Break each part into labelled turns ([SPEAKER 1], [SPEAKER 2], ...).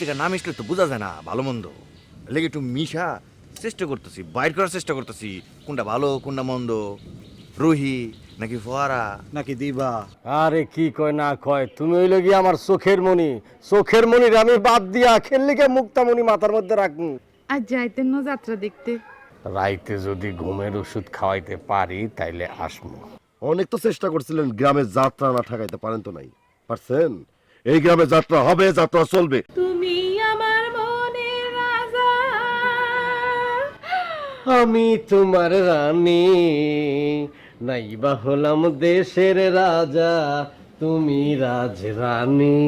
[SPEAKER 1] থেকে না মিশলে তো বোঝা যায় না ভালো মন্দ। লেগে একটু মিশা চেষ্টা করতেছি বাইর করার চেষ্টা করতেছি কোনটা ভালো কোনটা মন্দ। রুহি নাকি ফোয়ারা?
[SPEAKER 2] নাকি দিবা?
[SPEAKER 3] আরে কি কয় না কয় তুমি হইলে গিয়ে আমার চোখের মনি চোখের মনির আমি বাদ দিয়া খেললে গিয়ে মুক্তামণি মাথার মধ্যে রাখব।
[SPEAKER 4] আর যাইতেন না যাত্রা দেখতে।
[SPEAKER 3] রাইতে যদি ঘুমের ওষুধ খাওয়াইতে পারি তাইলে আসমু
[SPEAKER 5] অনেক তো চেষ্টা করছিলেন গ্রামে যাত্রা না ঠেকাইতে পারেন তো নাই। পারছেন? এই গ্রামে যাত্রা হবে যাত্রা চলবে।
[SPEAKER 4] তুমি আমার মনের রাজা।
[SPEAKER 3] আমি তোমার রানী নাইবা হলাম দেশের রাজা। তুমি রাজ রানী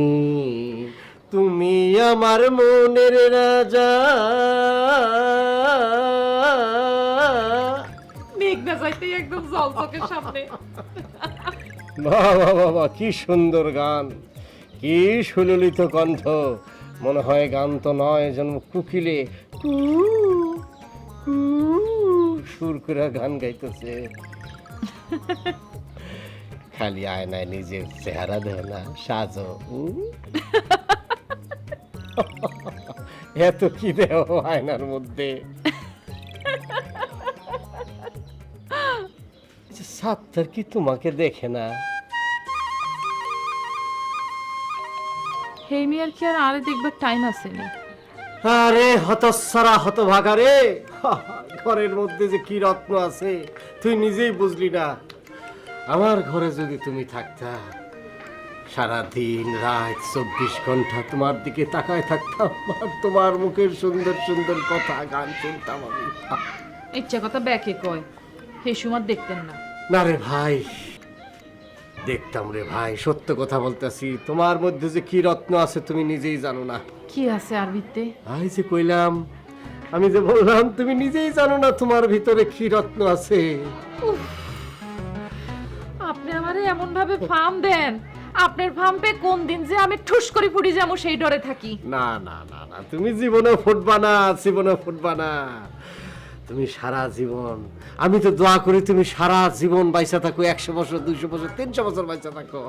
[SPEAKER 3] তুমি আমার মনের রাজা।
[SPEAKER 4] মেঘনা যাইতে একদম জল চোখের সামনে
[SPEAKER 3] বাবা বাবা কি সুন্দর গান। কি সুললিত কণ্ঠ? মনে হয় গান তো নয় যেন কুকিলে। সুর করে গান গাইতেছে। খালি আয়নায় নিজের চেহারা দেয় না সাজো। এত কি দেহ আয়নার মধ্যে? আচ্ছা, সাত্তার কি তোমাকে দেখে না?
[SPEAKER 4] হেই মিয়ার কি আর আরে দেখবার টাইম আসেনি
[SPEAKER 3] আরে হতসারা হতভাগা রে। ঘরের মধ্যে যে কি রত্ন আছে তুই নিজেই বুঝলি না। আমার ঘরে যদি তুমি থাকতা সারা দিন রাত চব্বিশ ঘণ্টা তোমার দিকে তাকায় থাকতাম আর তোমার মুখের সুন্দর সুন্দর কথা গান শুনতাম আমি।
[SPEAKER 4] ইচ্ছা কথা ব্যাকে কয় হে সুমার দেখতেন না।
[SPEAKER 3] না রে ভাই। দেখতাম রে ভাই সত্য কথা বলতেছি। তোমার মধ্যে যে কি রত্ন আছে তুমি নিজেই জানো না।
[SPEAKER 4] কি আছে আরবিতে
[SPEAKER 3] আই যে কইলাম আমি যে বললাম তুমি নিজেই জানো না তোমার ভিতরে কি রত্ন আছে।
[SPEAKER 4] আপনি আমারে এমন ভাবে ফার্ম দেন। আপনার ফার্মে কোন দিন যে আমি ঠুস করে ফুটি যাব সেই ডরে থাকি।
[SPEAKER 3] না না না না তুমি জীবনে ফুটবা না জীবনে ফুটবা না। তুমি সারা জীবন। আমি তো দোয়া করি তুমি সারা জীবন বাইসা থাকো একশো বছর দুইশো বছর তিনশো বছর বাইসা থাকো।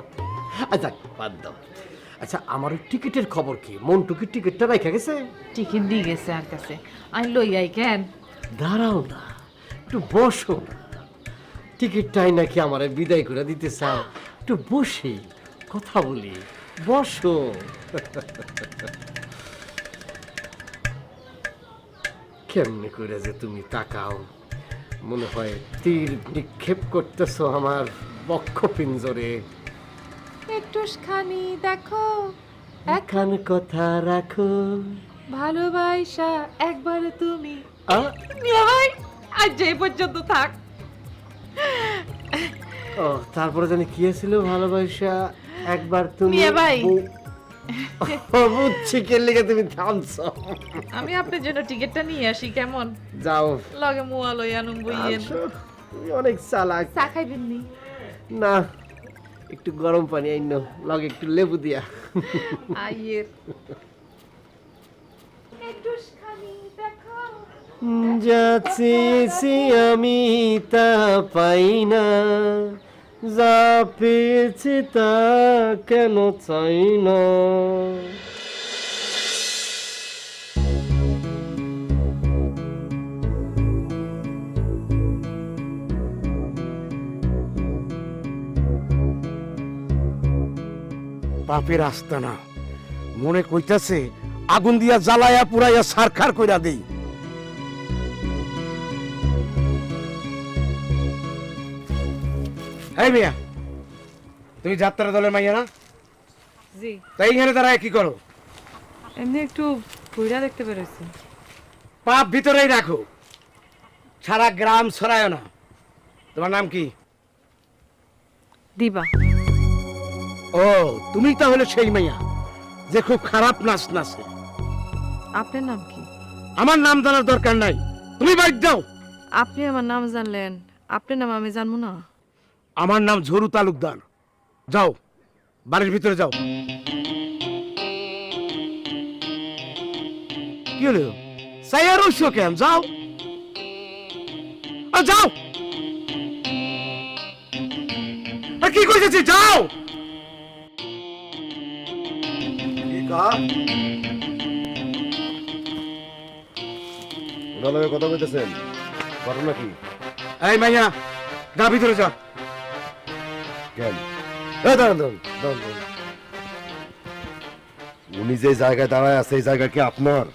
[SPEAKER 3] আচ্ছা বাদ দাও। আচ্ছা আমার টিকিটের খবর কি? মন্টুকির টিকিটটা রেখে গেছে?
[SPEAKER 4] টিকিট দিয়ে গেছে আর কাছে। আমি লই আই কেন?
[SPEAKER 3] দাঁড়াও না একটু বসো না। টিকিটটাই নাকি আমার বিদায় করে দিতে চাও। একটু বসি কথা বলি বসো। কেমনে করে যে তুমি তাকাও? মনে হয় তীর নিক্ষেপ করতেছো আমার বক্ষ পিঞ্জরে।
[SPEAKER 4] একটুখানি দেখো।
[SPEAKER 3] এখান কথা রাখো।
[SPEAKER 4] ভালোবাসা একবার তুমি? ভাই আজ যে পর্যন্ত থাক।
[SPEAKER 3] ও তারপরে জানি কি ছিল ভালোবাসা একবার তুমি
[SPEAKER 4] ভাই।
[SPEAKER 3] বুঝছি কে লেগে তুমি থামছো?
[SPEAKER 4] আমি আপনার জন্য টিকিটটা নিয়ে আসি কেমন?
[SPEAKER 3] যাও।
[SPEAKER 4] লগে মুয়া লই আনুম বইয়েন
[SPEAKER 3] তুমি অনেক চালাক।
[SPEAKER 4] চা খাইবেন নি?
[SPEAKER 3] না একটু গরম পানি আইন লগে একটু লেবু দিয়া।
[SPEAKER 4] আইয়ের। একটুখানি দেখো
[SPEAKER 3] যা চেয়েছি আমি তা পাই না। যা পেয়েছি তা কেন চাই না?
[SPEAKER 2] পাপের আস্তানা। মনে কইতাছে, আগুন দিয়া জ্বালায়া পুরাইয়া সারখার কইরা দেই। এই মিয়া তুমি যাত্রা দলের মাইয়া না?
[SPEAKER 4] জি।
[SPEAKER 2] তাই এখানে দাঁড়ায় কি করো?
[SPEAKER 4] এমনি একটু ঘুরা দেখতে পেরেছি
[SPEAKER 2] পাপ ভিতরেই রাখো। সারা গ্রাম ছড়ায় না। তোমার নাম কি?
[SPEAKER 4] দিবা।
[SPEAKER 2] ও তুমি তাহলে সেই মাইয়া যে খুব খারাপ নাচ নাচে।
[SPEAKER 4] আপনার নাম কি?
[SPEAKER 2] আমার নাম জানার দরকার নাই। তুমি বাইক দাও।
[SPEAKER 4] আপনি আমার নাম জানলেন। আপনার নাম আমি জানব না।
[SPEAKER 2] আমার নাম ঝরু তালুকদার। যাও বাড়ির ভিতরে যাও। কি হলো? সাইয়ার উৎসব কেন? যাও। যাও। কি করেছি যাও।
[SPEAKER 5] কথা বলতেছেন ঘটনা কি?
[SPEAKER 2] এই মাইয়া যা ভিতরে যা।
[SPEAKER 5] দাঁড়ান দাঁড়ান। উনি যে জায়গায় দাঁড়ায় আছে এই জায়গা কি আপনার?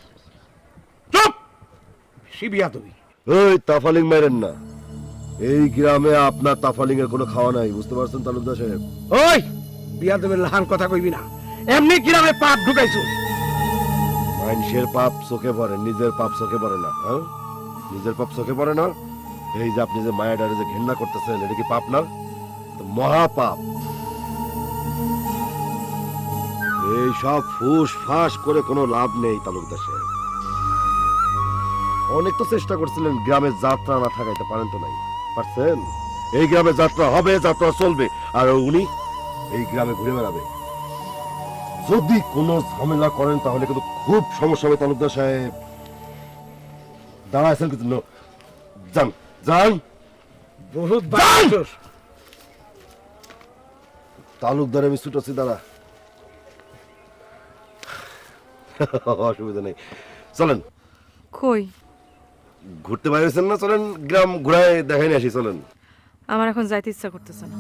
[SPEAKER 2] চুপ! শিবিয়া তুমি
[SPEAKER 5] ওই তাফালিং মেরেন না। এই গ্রামে আপনার তাফালিং এর কোনো খাওয়া নাই বুঝতে পারছেন তালুকদার সাহেব?
[SPEAKER 2] ওই বিয়া তুমি লাহান কথা কইবি না। এমনি গ্রামে পাপ ঢুকাইছো।
[SPEAKER 5] মানুষের পাপ চোখে পড়ে নিজের পাপ চোখে পড়ে না হ্যাঁ? নিজের পাপ চোখে পড়ে না? এই যে আপনি যে মায়াডারে যে ঘেন্না করতেছেন এটা কি পাপ না? তো মহা পাপ এই সব ফুস ফাঁস করে কোনো লাভ নেই তালুকদার সাহেব অনেক তো চেষ্টা করছিলেন গ্রামে যাত্রা না ঠাকাইতে পারেন তো নাই। পারছেন? এই গ্রামে যাত্রা হবে যাত্রা চলবে আর উনি এই গ্রামে ঘুরে বেড়াবে। যদি কোনো ঝামেলা করেন তাহলে কিন্তু খুব সমস্যা হবে তালুকদার সাহেব দাঁড়াইছেন কিন্তু যান? যান
[SPEAKER 2] বহুত
[SPEAKER 5] তালুকদার আমি ছুটাচ্ছি দাঁড়া। অসুবিধা নেই। চলেন।
[SPEAKER 6] কই?
[SPEAKER 5] ঘুরতে বাইরেছেন না? চলেন গ্রাম ঘুরায় দেখাই আসি চলেন।
[SPEAKER 6] আমার এখন যাইতে ইচ্ছা করতেছে না।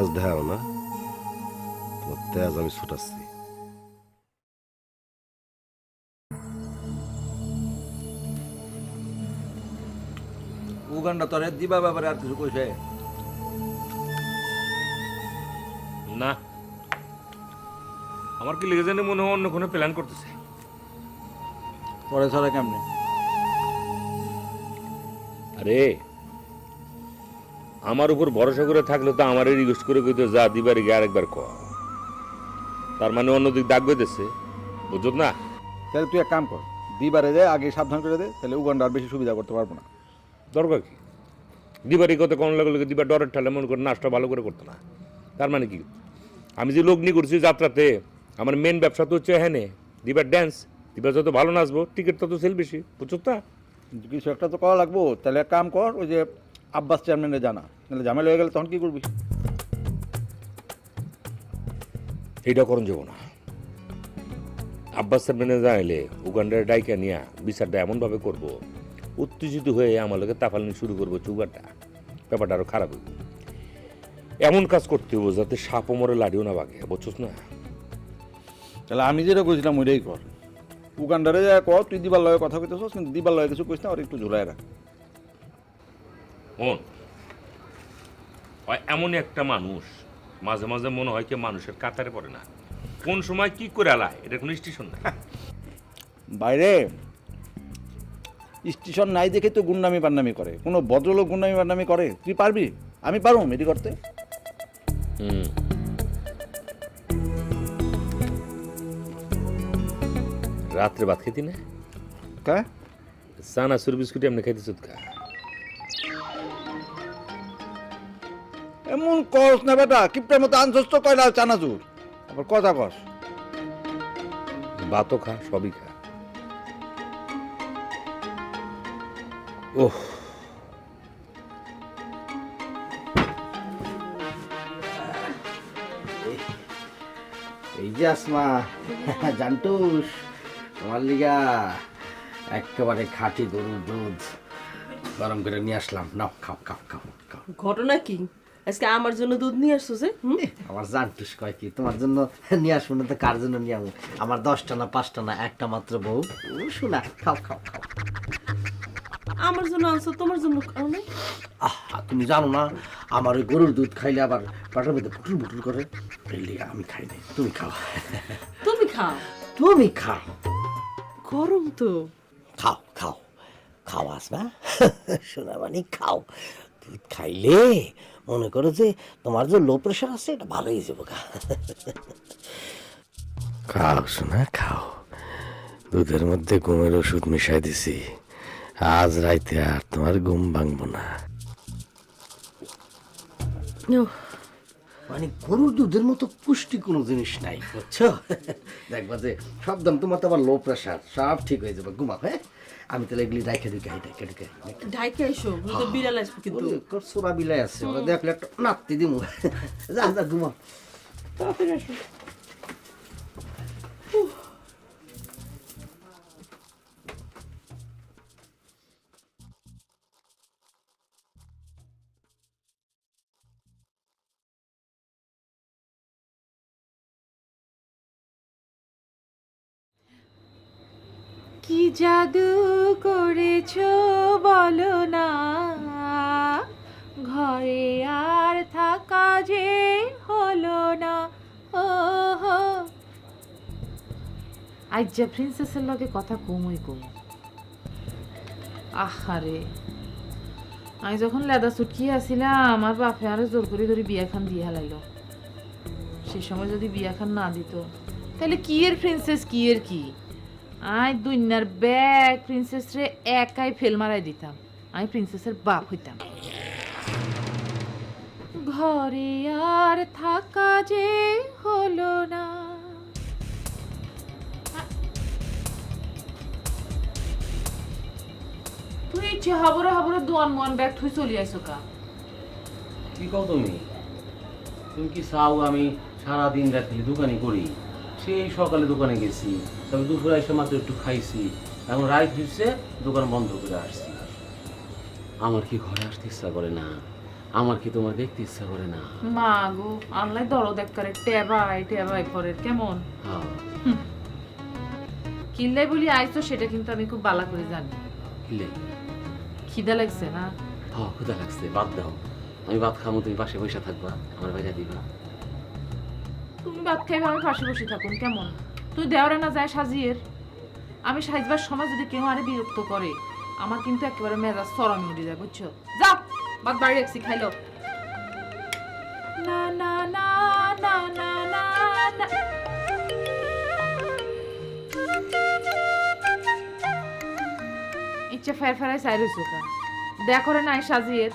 [SPEAKER 5] তেজ দেখাও না। তোমার তেজ আমি ছুটাচ্ছি।
[SPEAKER 7] উগান্ডা তোরে দিবা ব্যাপারে আর কিছু কইছে?
[SPEAKER 8] না। আমার কি লেগে জানি মনে হয় অন্য কোনো প্ল্যান করতেছে।
[SPEAKER 7] পরে ছাড়া কেমনে?
[SPEAKER 8] আরে আমার উপর ভরসা করে থাকলে তো আমারই রিকোয়েস্ট করে কইতো যা দিবার গিয়ে আরেকবার ক তার মানে অন্যদিক দাগ বেঁধেছে বুঝত না?
[SPEAKER 7] তাহলে তুই এক কাম কর দিবারে দে আগে সাবধান করে দে তাহলে উগান্ডা আর বেশি সুবিধা করতে পারব না।
[SPEAKER 8] দরকার কি? দিবারই কথা কোন লাগে লাগে দিবার ডরের ঠালে মনে করে নাচটা ভালো করে করতো না। তার মানে কি? আমি যে লগ্নি করছি যাত্রাতে আমার মেন ব্যবসা তো হচ্ছে হ্যাঁ দিবার ড্যান্স দিবার যত ভালো নাচবো টিকিট তত সেল বেশি বুঝছ তা?
[SPEAKER 7] কিছু একটা তো করা লাগবো। তাহলে এক কাম কর ওই যে আব্বাস চেয়ারম্যানের জানা। তাহলে ঝামেলা হয়ে গেলে তখন কি করবি?
[SPEAKER 8] এইটা করণ যাব না আব্বাস সাহেবেনে জানাইলে উগান্ডার ডাইকা নিয়া বিচারটা এমনভাবে করব উত্তেজিত হয়ে আমার লোকে তাফালনি শুরু করব চুগারটা। ব্যাপারটা আরও খারাপ হইব। এমন কাজ করতে হব যাতে সাপও মরে লাড়িও না বাগে বুঝছস না?
[SPEAKER 7] তাহলে আমি যেটা কইছিলাম ওইটাই কর। উগান্ডারে যা কর তুই দিবার লয়ে কথা কইতেছস কিন্তু দিবার লয়ে কিছু কইস না আর একটু ঝুলাই রাখ।
[SPEAKER 8] মন হয় এমনই একটা মানুষ মাঝে মাঝে মনে হয় কি মানুষের কাতারে পড়ে না। কোন সময় কি করে আলায় এটা কোনো স্টেশন না।
[SPEAKER 7] বাইরে স্টেশন নাই দেখে তো গুন্ডামি পান্নামি করে। কোনো ভদ্রলোক গুন্ডামি পান্নামি করে? তুই পারবি? আমি পারব এটি করতে?
[SPEAKER 8] হুম। রাত্রে ভাত খেতি না?
[SPEAKER 7] কা?
[SPEAKER 8] সানা সুর বিস্কুট এমনি খাইতেছ কা
[SPEAKER 7] এমন কস না বেটা কিপটার মতো আনছস তো কয়লা চানাচুর? আবার কথা কস।
[SPEAKER 8] ভাতও খা সবই খা। ওহ।
[SPEAKER 2] এই যে আসমা জানটুস তোমার লিগা একেবারে খাঁটি গরুর দুধ গরম করে নিয়ে আসলাম। নাও খাও খাও খাও খাও।
[SPEAKER 9] ঘটনা কি? আজকে আমার জন্য দুধ নিয়ে আসছো যে?
[SPEAKER 2] আমার জানটুস কয় কি তোমার জন্য নিয়ে আসব না তো কার জন্য নিয়ে আসব? আমার দশটা না পাঁচটা না একটা মাত্র বউ। শোনা খাও খাও খাও।
[SPEAKER 9] আমার জন্য আনছো তোমার জন্য খাও নাই?
[SPEAKER 2] আহা তুমি জানো না আমার ওই গরুর দুধ খাইলে আবার পাটার মধ্যে ফুটুর ফুটুর করে। আমি খাই নাই তুমি খাও।
[SPEAKER 9] তুমি খাও?
[SPEAKER 2] তুমি খাও।
[SPEAKER 9] গরম তো।
[SPEAKER 2] খাও খাও খাও আসবা। শোনা মানে খাও। খাইলে মনে করো যে তোমার যে লো প্রেশার আছে এটা ভালোই যাব গা। খাও শোনা খাও। দুধের মধ্যে ঘুমের ওষুধ মিশাই দিছি। আজ রাইতে আর তোমার ঘুম ভাঙবো না। মানে গরুর দুধের মতো পুষ্টি কোনো জিনিস নাই বুঝছ? দেখবা যে সব দাম তোমার তো আবার লো প্রেশার সব ঠিক হয়ে যাবে ঘুমাও হ্যাঁ? আমি তাহলে এগুলি রাইখে দিকে ডাইকে ঢুকে
[SPEAKER 9] ঢাইকে। এসো তো বিড়াল আসবে কিন্তু।
[SPEAKER 2] সোরা বিলাই আছে ওরা দেখলে একটা নাতি দিমু। যা যা ঘুমা। তাড়াতাড়ি আসো।
[SPEAKER 4] কি জাদু করেছ বলো না? ঘরে আর থাকা যে হলো না। ও হো আজ যে প্রিন্সেসের লগে কথা কমই কম। আহারে। আমি যখন লেদা ছুটকি আসিলাম, আমার বাপে আরও জোর করে ধরে বিয়া খান দিয়ে হেলাইলো সে সময় যদি বিয়া খান না দিত, তাহলে কি এর প্রিন্সেস কি এর কি? আই দুনিয়ার ব্যাগ প্রিন্সেস রে একাই ফেল মারাই দিতাম। আমি প্রিন্সেসের বাপ হইতাম। ঘরে আর থাকা যে হলো না। তুই ইচ্ছে হাবরে হাবরে দোয়ান মোয়ান ব্যাগ তুই চলি আইসো কা?
[SPEAKER 2] কি কও তুমি? তুমি কি চাও আমি সারা দিন রাত দোকানে করি? সেই সকালে দোকানে গেছি তবে দুপুরে এসে মাত্র একটু খাইছি এখন রাত হচ্ছে দোকান বন্ধ করে আসছি। আমার কি ঘরে আসতে ইচ্ছা করে না? আমার কি তোমার দেখতে ইচ্ছা করে না?
[SPEAKER 4] মা গো আল্লাহ দরদ একবারে টেবাই টেবাই পরে কেমন?
[SPEAKER 2] হ্যাঁ।
[SPEAKER 4] কিনলাই বলি আইসো সেটা কিন্তু আমি খুব বালা করে জানি।
[SPEAKER 2] কিলে
[SPEAKER 4] খিদা লাগছে না?
[SPEAKER 2] হ্যাঁ ক্ষুদা লাগছে বাদ দাও। আমি ভাত খামো তুমি পাশে বসে থাকবা আমার বাইরে দিবা।
[SPEAKER 4] তুমি ভাত খাইবে, আমি পাশে বসে থাকুন, কেমন? তুই দেওয়ারে না যায় সাজিয়ের। আমি সাজবার সময় যদি কেউ আরে বিরক্ত করে, আমার কিন্তু একেবারে মেজাজ সরমে উঠে যায়, বুঝছ? যাও ভাত বাড়ি রাখছি, খাইলো। না না না না না না না। ইচ্ছে ফের ফেরাই চাই রয়েছো কা দেখরে নাই সাজিয়ের।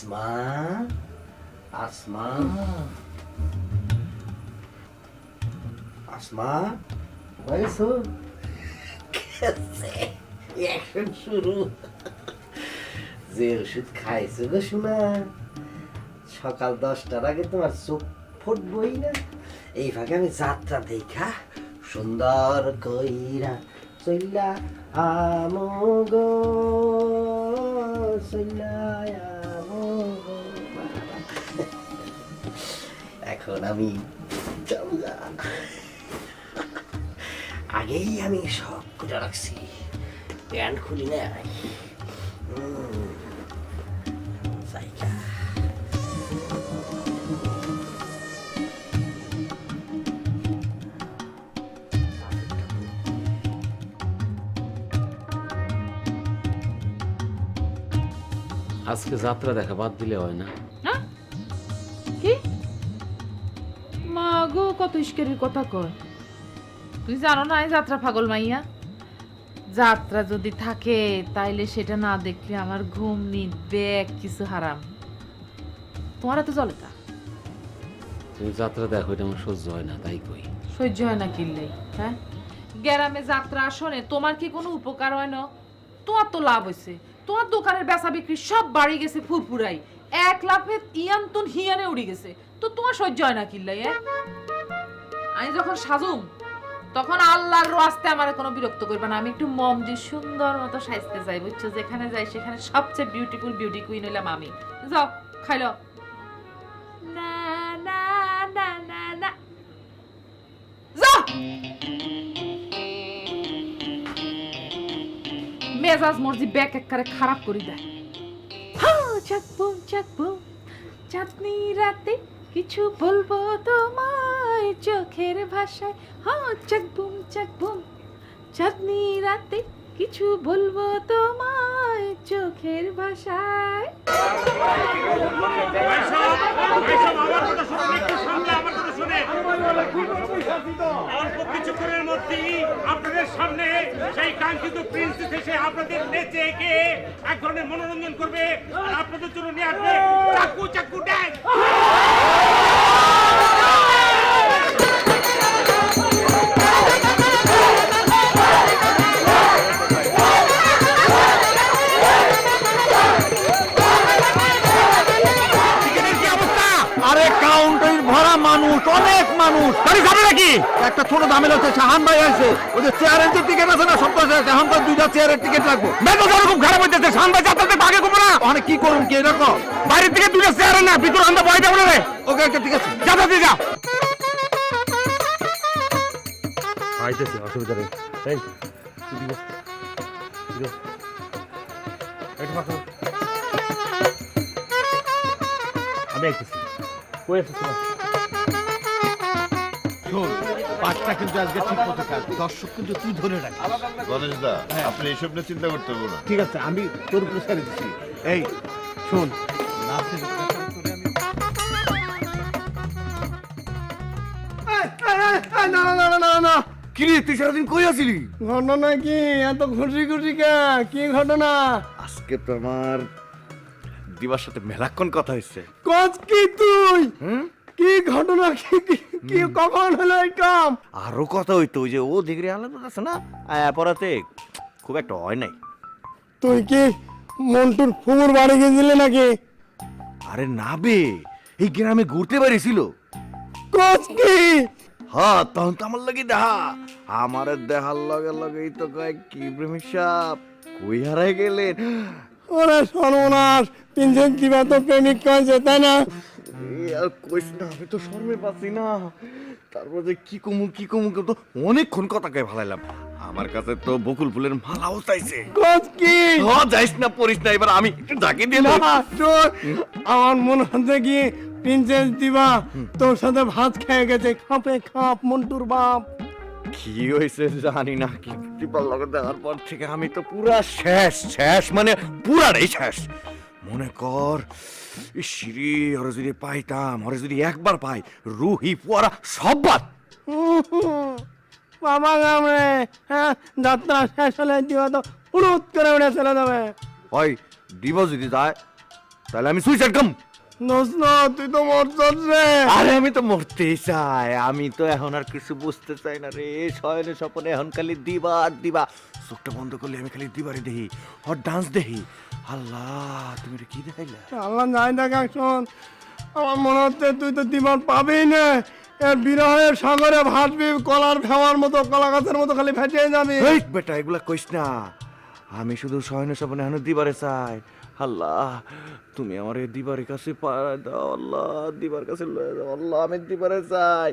[SPEAKER 2] আসমা আসমা আসমা ঘুমাইছো এখন শুরু যে ওষুধ খাইছো গো শোনা সকাল দশটার আগে তোমার চোখ ফুটবই না এই ফাঁকে আমি যাত্রা দেখা সুন্দর কইরা চইলা আমগো চইলা এখন আমি আগেই আমি সব করে রাখছি। প্যান্ট খুলি জায়গা। আজকে যাত্রা দেখা বাদ দিলে হয় না
[SPEAKER 4] কত ইস্কেরির কথা কয়? তুই জানো না এই যাত্রা পাগল মাইয়া? যাত্রা যদি থাকে তাইলে সেটা না দেখলে আমার ঘুম ব্যাগ কিছু হারাম। তোমার তো চলে তা
[SPEAKER 2] তুমি যাত্রা দেখো এটা আমার সহ্য হয় না তাই কই।
[SPEAKER 4] সহ্য হয় না কিনলেই হ্যাঁ? গ্রামে যাত্রা আসনে তোমার কি কোনো উপকার হয় না? তোমার তো লাভ হয়েছে তোমার দোকানের বেচা বিক্রি সব বাড়ি গেছে ফুরফুরাই। এক লাফে হিয়ানে গেছে। তো তোমার সহ্য হয় না কিনলাই হ্যাঁ আমি যখন সাজুম, তখন আল্লাহর রাস্তে আমার কোনো বিরক্ত করবে না। আমি একটু দিয়ে সুন্দর মতো সাজতে চাই বুঝছ? যেখানে যাই, সেখানে সবচেয়ে বিউটিফুল বিউটি কুইন হইলাম আমি। যাও মেজাজ মর্জি ব্যাগ একবারে খারাপ করে দেয়। চাকবো চাকবো চাঁদনি রাতে কিছু বলব তোমায় চোখের ভাষায়। হ্যাঁ চাকবুম চাকবুম চাঁদনি রাতে কিছু বলব তোমায় চোখের ভাষায়।
[SPEAKER 10] অল্প কিছুক্ষণের মধ্যেই আপনাদের সামনে সেই কাঙ্ক্ষিত প্রিন্সেস এসে আপনাদের নেচে একে
[SPEAKER 7] এক ধরনের মনোরঞ্জন করবে। আপনাদের
[SPEAKER 1] মানুষ যাবে নাকি? একটা ছোট দামের হচ্ছে শাহান ভাই আছে ওই যে চেয়ারের যে টিকিট আছে না সপ্তাহ এখন তো দুইটা চেয়ারের টিকিট লাগবে। বেতন খুব খারাপ হইতেছে শাহান ভাই যাতে ভাগে ঘুমো না। অনেক কি করুন কি এরকম? বাইরের থেকে দুইটা চেয়ারের না ভিতরে আমরা রে। ওকে একটা ঠিক আছে। যা যা যা
[SPEAKER 8] আইতেছে অসুবিধা নেই। এই তুই দিবস দিবস একটু আমি আইতেছি। কই আছিস
[SPEAKER 11] পাঁচটা কিন্তু আজকে ঠিক মতো কাজ। দর্শক কিন্তু তুই ধরে রাখিস।
[SPEAKER 12] গণেশ দা আপনি এসব নিয়ে চিন্তা করতে হবে না।
[SPEAKER 11] ঠিক আছে আমি তোর উপরে ছেড়ে দিচ্ছি। এই শোন। নাচের ব্যাপারে তোরে আমি না না না না না
[SPEAKER 1] কি তুই সারাদিন কই আছিলি
[SPEAKER 11] ঘটনা কি? এত খুশি খুশি কে? কি ঘটনা?
[SPEAKER 1] আজকে তো আমার দিবার সাথে মেলাক্ষণ কথা হয়েছে।
[SPEAKER 11] কি তুই? কি ঘটনা কি? কি- কখন হলো
[SPEAKER 1] আরও কথা হইতো ওই যে ও ডিগ্রি আলাদা আছে না পড়াতে খুব একটা হয় নাই।
[SPEAKER 11] তুই কি মন্টুর ফুমুর বাড়ি গেছিলে নাকি?
[SPEAKER 1] আরে না বে এই গ্রামে ঘুরতে পারিছিল
[SPEAKER 11] কজ কি?
[SPEAKER 1] হ্যাঁ তখন তো আমার লাগে দেখা। আমার দেখার লগে লগেই তো কয় কি প্রেমিক সাপ কই হারাই গেলেন?
[SPEAKER 11] ওরে সর্বনাশ তিনজন দিবা তো প্রেমিক কয়েছে তাই না?
[SPEAKER 1] কইস না আমি তো শর্মে পাচ্ছি না। তারপর যে কি কমু কি কমু তো অনেকক্ষণ কথা কয়ে ভালাইলাম। আমার কাছে তো বকুল ফুলের মালাও চাইছে
[SPEAKER 11] কজ কি?
[SPEAKER 1] হ যাইস না পড়িস না এবার আমি একটু ডাকি দিয়ে
[SPEAKER 11] না। আমার মনে হচ্ছে কি প্রিন্সেস দিবা তোর সাথে ভাত খেয়ে গেছে খাপে খাপ মন্টুর বাপ।
[SPEAKER 1] কি হয়েছে জানি না কি লগে দেখার পর থেকে আমি তো পুরা শেষ শেষ মানে পুরাটাই শেষ। মনে কর সিঁড়ি ওরা যদি পাইতাম ওরা যদি একবার পাই রুহি পুয়ারা সব বাদ।
[SPEAKER 11] বাবা গামরে হ্যাঁ যাত্রা শেষ হলে দিবা তো হুড়ুত করে উড়ে চলে যাবে।
[SPEAKER 1] হয় দিব যদি যায় তাহলে আমি সুইসাইড কাম
[SPEAKER 11] তুই তো মরছস রে।
[SPEAKER 1] আরে আমি তো মরতেই চাই। আমি তো এখন আর কিছু বুঝতে চাই না রে। শয়নে স্বপনে এখন খালি দিবা আর দিবা। চোখটা বন্ধ করলে আমি খালি দিবারে দেখি আর ডান্স দেখি আল্লাহ তুমি এটা কি দেখাইলা?
[SPEAKER 11] আল্লাহ নাই দেখা শোন। আমার মনে হচ্ছে তুই তো দিবার পাবেই না। এর বিরহের সাগরে ভাসবি কলার ফেওয়ার মতো কলা গাছের মতো খালি ফেটে যাবি।
[SPEAKER 1] বেটা এগুলা কইস না। আমি শুধু শয়নে স্বপনে এখন দিবারে চাই। আল্লাহ, তুমি আমার দিবারের কাছে পাড়া দাও, আল্লাহ, দিবার কাছে লয়ে আল্লাহ, আমি দিবারে চাই।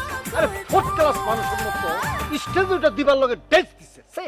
[SPEAKER 13] আরে ফোর্থ ক্লাস মানুষের মতো স্টেজ ওটা দিবার লগে ডেস্ক দিছে সে